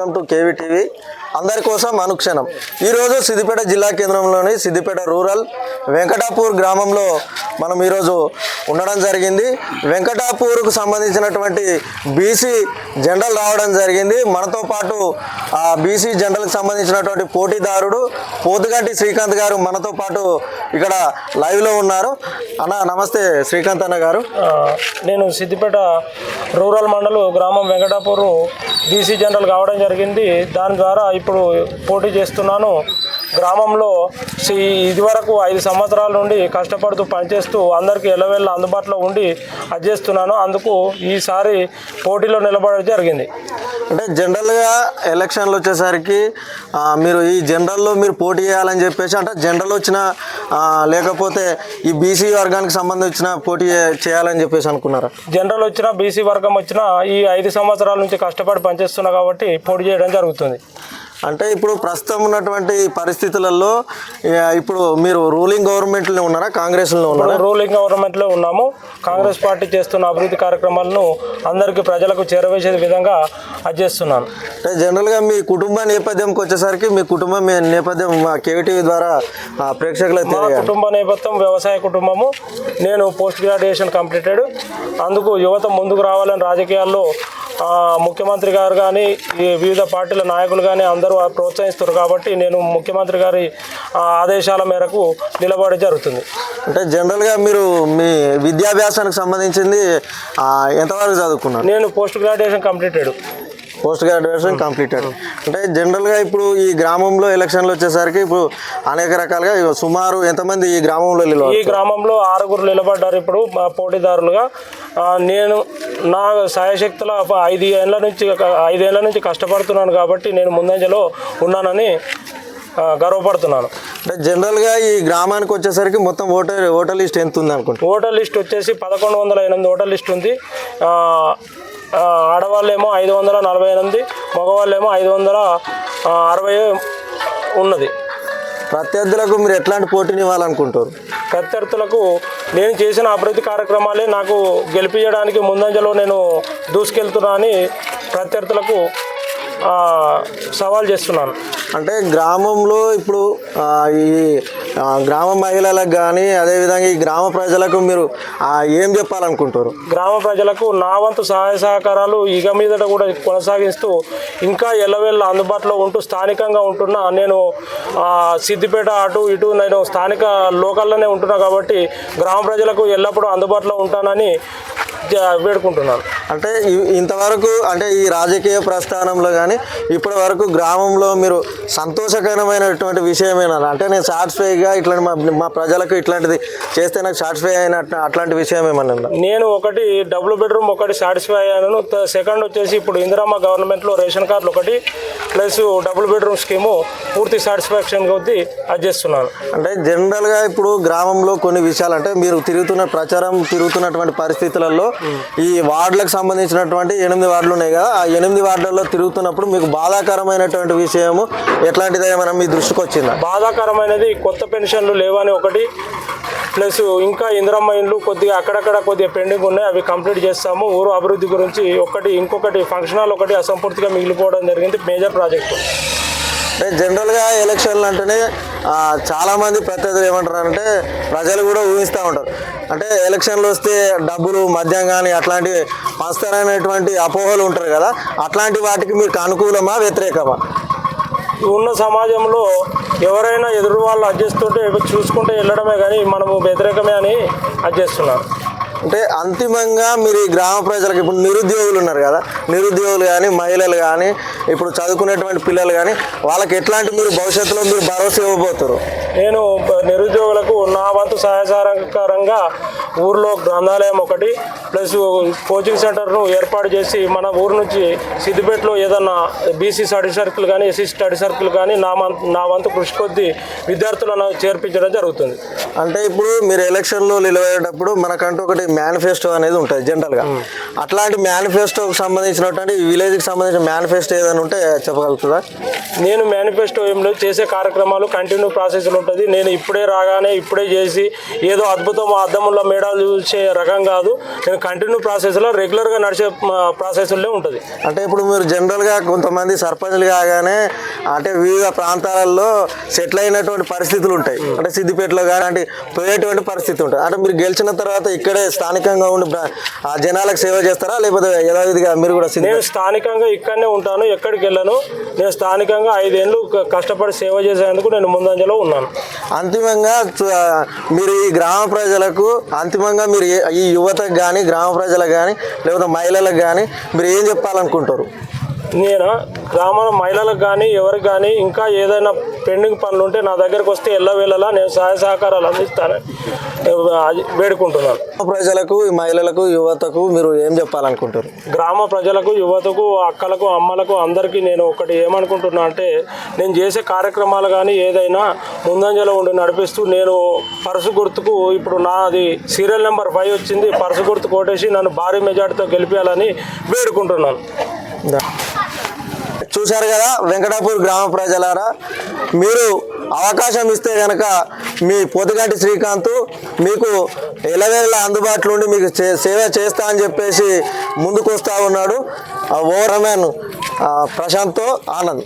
Welcome to KV TV అందరి కోసం అనుక్షణం. ఈరోజు సిద్దిపేట జిల్లా కేంద్రంలోని సిద్దిపేట రూరల్ వెంకటాపూర్ గ్రామంలో మనం ఈరోజు ఉండడం జరిగింది. వెంకటాపూర్కు సంబంధించినటువంటి బీసీ జనరల్ రావడం జరిగింది. మనతో పాటు ఆ బీసీ జనరల్కి సంబంధించినటువంటి పోటీదారుడు పోతుగంటి శ్రీకాంత్ గారు మనతో పాటు ఇక్కడ లైవ్లో ఉన్నారు. అన్న నమస్తే శ్రీకాంత్ అన్న గారు. నేను సిద్దిపేట రూరల్ మండలం గ్రామం వెంకటాపూర్ బీసీ జనరల్ కావడం జరిగింది. దాని ద్వారా ఇప్పుడు పోటీ చేస్తున్నాను. గ్రామంలో ఇదివరకు ఐదు సంవత్సరాల నుండి కష్టపడుతూ పనిచేస్తూ అందరికీ ఎల్లవెల్ల అందుబాటులో ఉండి అది చేస్తున్నాను. అందుకు ఈసారి పోటీలో నిలబడడం జరిగింది. అంటే జనరల్గా ఎలక్షన్లు వచ్చేసరికి మీరు ఈ జనరల్లో మీరు పోటీ చేయాలని చెప్పేసి అంటే జనరల్ వచ్చిన లేకపోతే ఈ బీసీ వర్గానికి సంబంధించిన పోటీ చేయాలని చెప్పేసి అనుకున్నారా? జనరల్ వచ్చినా బీసీ వర్గం వచ్చినా ఈ ఐదు సంవత్సరాల నుంచి కష్టపడి పనిచేస్తున్నా కాబట్టి పోటీ చేయడం జరుగుతుంది. అంటే ఇప్పుడు ప్రస్తుతం ఉన్నటువంటి పరిస్థితులలో ఇప్పుడు మీరు రూలింగ్ గవర్నమెంట్లో ఉన్నారా? కాంగ్రెస్లో ఉన్నారా? రూలింగ్ గవర్నమెంట్లో ఉన్నాము. కాంగ్రెస్ పార్టీ చేస్తున్న అభివృద్ధి కార్యక్రమాలను అందరికీ ప్రజలకు చేరవేసే విధంగా అది చేస్తున్నాను. అంటే జనరల్గా మీ కుటుంబ నేపథ్యంకి వచ్చేసరికి మీ కుటుంబం మీ నేపథ్యం మా కేవీటీవీ ద్వారా ఆ, ప్రేక్షకులకు కుటుంబ నేపథ్యం వ్యవసాయ కుటుంబము. నేను పోస్ట్ గ్రాడ్యుయేషన్ కంప్లీటెడ్. అందుకు యువత ముందుకు రావాలని రాజకీయాల్లో ముఖ్యమంత్రి గారు కానీ ఈ వివిధ పార్టీల నాయకులు కానీ అందరూ ప్రోత్సహిస్తారు కాబట్టి నేను ముఖ్యమంత్రి గారి ఆదేశాల మేరకు నిలబడి జరుగుతుంది. అంటే జనరల్గా మీరు మీ విద్యాభ్యాసానికి సంబంధించింది ఎంతవరకు చదువుకున్నారు? నేను post graduation completed. Post graduation completed. అంటే జనరల్గా ఇప్పుడు ఈ గ్రామంలో ఎలక్షన్లు వచ్చేసరికి ఇప్పుడు అనేక రకాలుగా సుమారు ఎంతమంది ఈ గ్రామంలో ఈ గ్రామంలో ఆరుగురు నిలబడ్డారు ఇప్పుడు మా పోటీదారులుగా. నేను నా సాయశక్తుల ఐదు ఏళ్ళ నుంచి ఐదేళ్ళ నుంచి కష్టపడుతున్నాను కాబట్టి నేను ముందంజలో ఉన్నానని గర్వపడుతున్నాను. అంటే జనరల్గా ఈ గ్రామానికి వచ్చేసరికి మొత్తం ఓటర్ ఓటర్ లిస్ట్ ఎంత ఉంది అనుకుంటా ఓటర్ లిస్ట్ వచ్చేసి పదకొండు వందల ఎనిమిది ఓటర్ లిస్ట్ ఉంది. ఆడవాళ్ళేమో ఐదు వందల నలభై ఎనిమిది మగవాళ్ళేమో ఐదు వందల అరవై ఉన్నది. ప్రత్యర్థులకు మీరు ఎట్లాంటి పోటీని ఇవ్వాలనుకుంటారు ప్రత్యర్థులకు నేను చేసిన అభివృద్ధి కార్యక్రమాలే నాకు గెలిపించడానికి ముందంజలో నేను దూసుకెళ్తున్నా అని ప్రత్యర్థులకు సవాల్ చేస్తున్నాను. అంటే గ్రామంలో ఇప్పుడు ఈ గ్రామ మహిళలకు కానీ అదేవిధంగా ఈ గ్రామ ప్రజలకు మీరు ఏం చెప్పాలనుకుంటారు? గ్రామ ప్రజలకు నా వంతు సహాయ సహకారాలు ఇక మీదట కూడా కొనసాగిస్తూ ఇంకా ఎల్లవెల్ల అందుబాటులో ఉంటూ స్థానికంగా ఉంటున్నా నేను సిద్దిపేట అటు ఇటు నేను స్థానిక లోకల్లోనే ఉంటున్నా కాబట్టి గ్రామ ప్రజలకు ఎల్లప్పుడూ అందుబాటులో ఉంటానని వేడుకుంటున్నాను. అంటే ఇంతవరకు అంటే ఈ రాజకీయ ప్రస్థానంలో కానీ ఇప్పటి వరకు గ్రామంలో మీరు సంతోషకరమైనటువంటి విషయమేనా? అంటే నేను సాటిస్ఫైగా ఇట్లాంటి మా మా ప్రజలకు ఇట్లాంటిది చేస్తే నాకు సాటిస్ఫై అయినట్టు అట్లాంటి విషయం ఏమన్నా? నేను ఒకటి డబుల్ బెడ్రూమ్ ఒకటి సాటిస్ఫై అయ్యాను. సెకండ్ వచ్చేసి ఇప్పుడు ఇందిరామ్మ గవర్నమెంట్లో రేషన్ కార్డులు ఒకటి ప్లస్ డబుల్ బెడ్రూమ్ స్కీము పూర్తి సాటిస్ఫాక్షన్ కొద్దీ అది చేస్తున్నాను. అంటే జనరల్గా ఇప్పుడు గ్రామంలో కొన్ని విషయాలు అంటే మీరు తిరుగుతున్న ప్రచారం తిరుగుతున్నటువంటి పరిస్థితులలో ఈ వార్డులకు సంబంధించినటువంటి ఎనిమిది వార్డులు ఉన్నాయి కదా ఆ ఎనిమిది వార్డులలో తిరుగుతున్నప్పుడు మీకు బాధాకరమైనటువంటి విషయము ఎట్లాంటిది ఏమైనా మీ దృష్టికి వచ్చిందా? బాధాకరమైనది కొత్త పెన్షన్లు లేవని ఒకటి ప్లస్ ఇంకా ఇందిరమ్మ ఇండ్లు కొద్దిగా అక్కడక్కడ కొద్దిగా పెండింగ్ ఉన్నాయి అవి కంప్లీట్ చేస్తాము. ఊరు అభివృద్ధి గురించి ఒకటి ఇంకొకటి ఫంక్షన్ హాల్ ఒకటి అసంపూర్తిగా మిగిలిపోవడం జరిగింది మేజర్ ప్రాజెక్టు. అంటే జనరల్గా ఎలక్షన్లు అంటేనే చాలామంది ప్రత్యర్థులు ఏమంటారంటే ప్రజలు కూడా ఊహిస్తూ ఉంటారు. అంటే ఎలక్షన్లు వస్తే డబ్బులు మద్యం కానీ అట్లాంటి పంచుతారనేటువంటి అపోహలు ఉంటారు కదా అట్లాంటి వాటికి మీకు అనుకూలమా వ్యతిరేకమా? ఉన్న సమాజంలో ఎవరైనా ఎదురు వాళ్ళు అడ్జస్తుంటే చూసుకుంటే వెళ్ళడమే కానీ మనము వ్యతిరేకమే అని అడ్జస్తున్నారు అంటే అంతిమంగా మీరు ఈ గ్రామ ప్రజలకు ఇప్పుడు నిరుద్యోగులు ఉన్నారు కదా నిరుద్యోగులు కానీ మహిళలు కానీ ఇప్పుడు చదువుకునేటువంటి పిల్లలు కానీ వాళ్ళకి ఎట్లాంటి మీరు భవిష్యత్తులో మీరు భరోసా ఇవ్వబోతారు నేను నిరుద్యోగులకు నా వంతు సహకారంగా ఊర్లో గ్రంథాలయం ఒకటి ప్లస్ కోచింగ్ సెంటర్ను ఏర్పాటు చేసి మన ఊరు నుంచి సిద్దిపేటలో ఏదన్నా బీసీ స్టడీ సర్కిల్ కానీ ఎస్సీ స్టడీ సర్కిల్ కానీ నా నా వంతు కృషి కొద్దీ విద్యార్థులను చేర్పించడం జరుగుతుంది. అంటే ఇప్పుడు మీరు ఎలక్షన్లో నిలబడేటప్పుడు మనకంటూ ఒకటి మేనిఫెస్టో అనేది ఉంటుంది జనరల్గా అట్లాంటి మేనిఫెస్టోకి సంబంధించినటువంటి విలేజ్కి సంబంధించిన మేనిఫెస్టో ఏదైనా ఉంటే చెప్పగలుగుతుందా నేను మేనిఫెస్టో ఏం లేదు చేసే కార్యక్రమాలు కంటిన్యూ ప్రాసెస్లో ఉంటుంది. నేను ఇప్పుడే రాగానే ఇప్పుడే చేసి ఏదో అద్భుతం అద్దముల్లో మేడాలు చూసే రకం కాదు. నేను కంటిన్యూ ప్రాసెస్లో రెగ్యులర్గా నడిచే ప్రాసెస్లో ఉంటుంది. అంటే ఇప్పుడు మీరు జనరల్గా కొంతమంది సర్పంచ్లు కాగానే అంటే వివిధ ప్రాంతాలలో సెటిల్ అయినటువంటి పరిస్థితులు ఉంటాయి. అంటే సిద్దిపేటలో కానీ అంటే పోయేటువంటి పరిస్థితి ఉంటుంది. అంటే మీరు గెలిచిన తర్వాత ఇక్కడే స్థానికంగా ఉండి ఆ జనాలకు సేవ చేస్తారా? లేకపోతే యథావిధిగా మీరు కూడా నేను స్థానికంగా ఇక్కడనే ఉంటాను ఎక్కడికి వెళ్ళను. నేను స్థానికంగా ఐదేళ్ళు కష్టపడి సేవ చేసేందుకు నేను ముందంజలో ఉన్నాను. అంతిమంగా మీరు ఈ గ్రామ ప్రజలకు అంతిమంగా మీరు ఈ యువతకు కానీ గ్రామ ప్రజలకు కానీ లేకపోతే మహిళలకు కానీ మీరు ఏం చెప్పాలనుకుంటారు? నేను గ్రామాల మహిళలకు కానీ ఎవరికి కానీ ఇంకా ఏదైనా పెండింగ్ పనులు ఉంటే నా దగ్గరకు వస్తే ఎల్లవేళలా నేను సహాయ సహకారాలు అందిస్తానని అది వేడుకుంటున్నాను. ప్రజలకు ఈ మహిళలకు యువతకు మీరు ఏం చెప్పాలనుకుంటారు గ్రామ ప్రజలకు యువతకు అక్కలకు అమ్మలకు అందరికీ నేను ఒకటి ఏమనుకుంటున్నా అంటే నేను చేసే కార్యక్రమాలు కానీ ఏదైనా ముందంజలో ఉండి నడిపిస్తూ నేను పరుసు గుర్తుకు ఇప్పుడు నాది సీరియల్ నెంబర్ ఫైవ్ వచ్చింది పరుసు గుర్తు కొట్టేసి నన్ను భారీ మెజార్టీతో గెలిపించాలని వేడుకుంటున్నాను. చూశారు కదా వెంకటాపూర్ గ్రామ ప్రజలారా? మీరు అవకాశం ఇస్తే కనుక మీ పొద్దుగంటి శ్రీకాంత్ మీకు ఎలవేళ అందుబాటులో ఉండి మీకు చే- సేవ చేస్తా అని చెప్పేసి ముందుకు వస్తూ ఉన్నాడు ఓవర్ మ్యాన్ ప్రశాంత్తో ఆనంద్.